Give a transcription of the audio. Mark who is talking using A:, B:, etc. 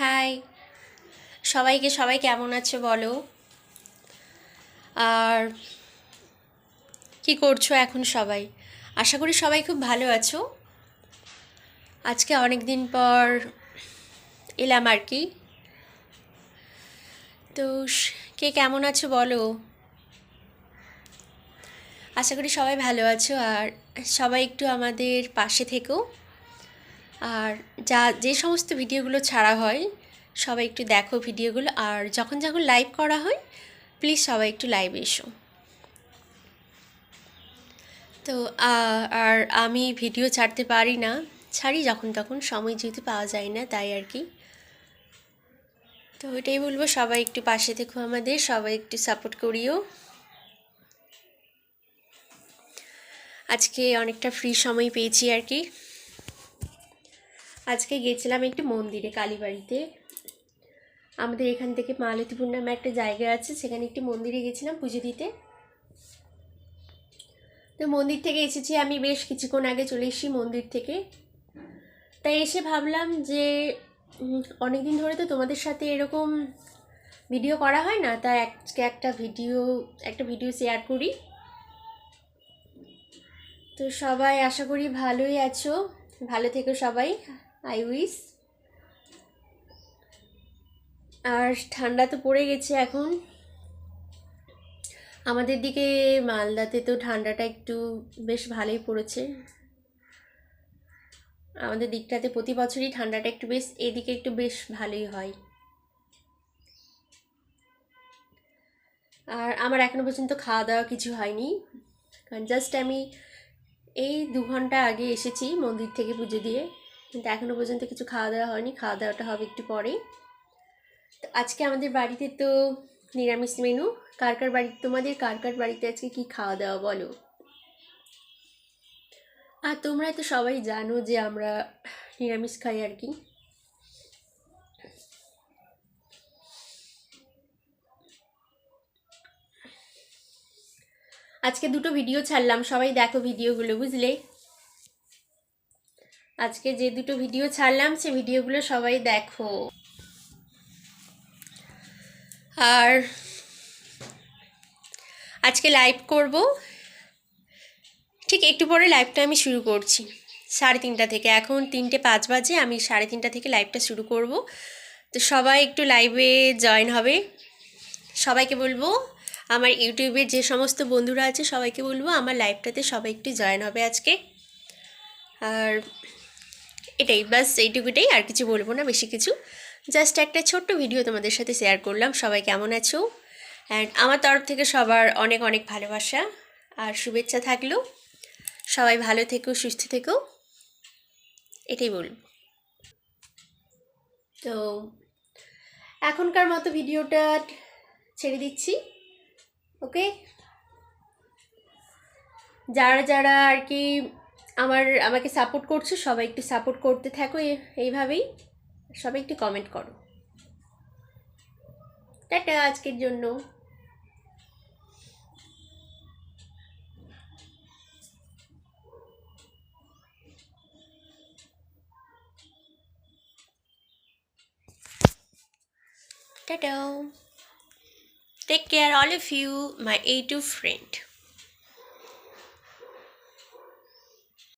A: High. সবাইকে, সবাই কেমন আছো বলো? আর কি করছ এখন সবাই? আশা করি সবাই খুব ভালো আছো। আজকে অনেক দিন পর এলাম আর কি। তো কে কেমন আছো বলো? আশা করি সবাই ভালো আছো আর সবাই একটু আমাদের পাশে থেকো। আর যা, যে সমস্ত ভিডিওগুলো ছাড়া হয়, সবাই একটু দেখো ভিডিওগুলো। আর যখন যখন লাইভ করা হয় প্লিজ সবাই একটু লাইভে এসো। তো আর আমি ভিডিও ছাড়তে পারি না। ছাড়ি যখন তখন, সময় যেহেতু পাওয়া যায় না, তাই আর কি। তো ওইটাই বলব, সবাই একটু পাশে থেকো আমাদের, সবাই একটু সাপোর্ট করিও। আজকে অনেকটা ফ্রি সময় পেয়েছি আর কি। আজকে গেছিলাম একটি মন্দিরে কালীবাড়িতে। আমাদের এখান থেকে মালতীপুর নামে একটা জায়গা আছে, সেখানে একটি মন্দিরে গেছিলাম পুজো দিতে। তো মন্দির থেকে এসেছি আমি বেশ কিছুক্ষণ আগে চলে এসেছি মন্দির থেকে। তাই এসে ভাবলাম যে অনেক দিন ধরে তো তোমাদের সাথে এরকম ভিডিও করা হয় না, তাই আজকে একটা ভিডিও একটা ভিডিও শেয়ার করি। তো সবাই আশা করি ভালোই আছো, ভালো থেকো সবাই। আই উইস আর ঠান্ডা তো পড়ে গেছে এখন। আমাদের দিকে মালদাতে তো ঠান্ডাটা একটু বেশ ভালোই পড়েছে। আমাদের দিকটাতে প্রতি বছরই ঠান্ডাটা একটু বেশ, এদিকে একটু বেশ ভালোই হয়। আর আমার এখনও পর্যন্ত খাওয়া দাওয়া কিছু হয়নি। কারণ জাস্ট আমি এই দু ঘণ্টা আগে এসেছি মন্দির থেকে পুজো দিয়ে। কিন্তু এখনও পর্যন্ত কিছু খাওয়া দাওয়া হয়নি, খাওয়া দাওয়াটা হবে একটু পরে তো আজকে আমাদের বাড়িতে তো নিরামিষ মেনু কার কার বাড়ি, তোমাদের কার কার বাড়িতে আজকে কি খাওয়া দাওয়া বলো? আর তোমরা তো সবাই জানো যে আমরা নিরামিষ খাই আর কি। আজকে দুটো ভিডিও ছাড়লাম, সবাই দেখো ভিডিওগুলো বুঝলে? আজকে যে দুটো ভিডিও ছাড়লাম, সে ভিডিওগুলো সবাই দেখো। আর আজকে লাইভ করব। ঠিক একটু পরে লাইভটা আমি শুরু করছি। সাড়ে তিনটা থেকে। এখন তিনটে পাঁচ বাজে, আমি সাড়ে তিনটা থেকে লাইভটা শুরু করব। তো সবাই একটু লাইভে জয়েন হবে। সবাইকে বলব, আমার ইউটিউবের যে সমস্ত বন্ধুরা আছে, সবাইকে বলব, আমার লাইভটাতে সবাই একটু জয়েন হবে আজকে। আর এটাই, বাস এইটুকুটাই, আর কিছু বলব না, বেশি কিছু। জাস্ট একটা ছোট্ট ভিডিও তোমাদের সাথে শেয়ার করলাম। সবাই কেমন আছো? অ্যান্ড আমার তরফ থেকে সবার অনেক অনেক ভালোবাসা, আর শুভেচ্ছা থাকল। সবাই ভালো থেকো, সুস্থ থেকো। এটাই বলব। তো এখনকার মতো ভিডিওটা ছেড়ে দিচ্ছি ওকে যারা যারা আর কি আমার আমাকে সাপোর্ট করছ সবাই একটু সাপোর্ট করতে থাকো এইভাবেই সবাই একটু কমেন্ট করো। টাটা আজকের জন্য। Tata. Take care, all of you, my A2 friend.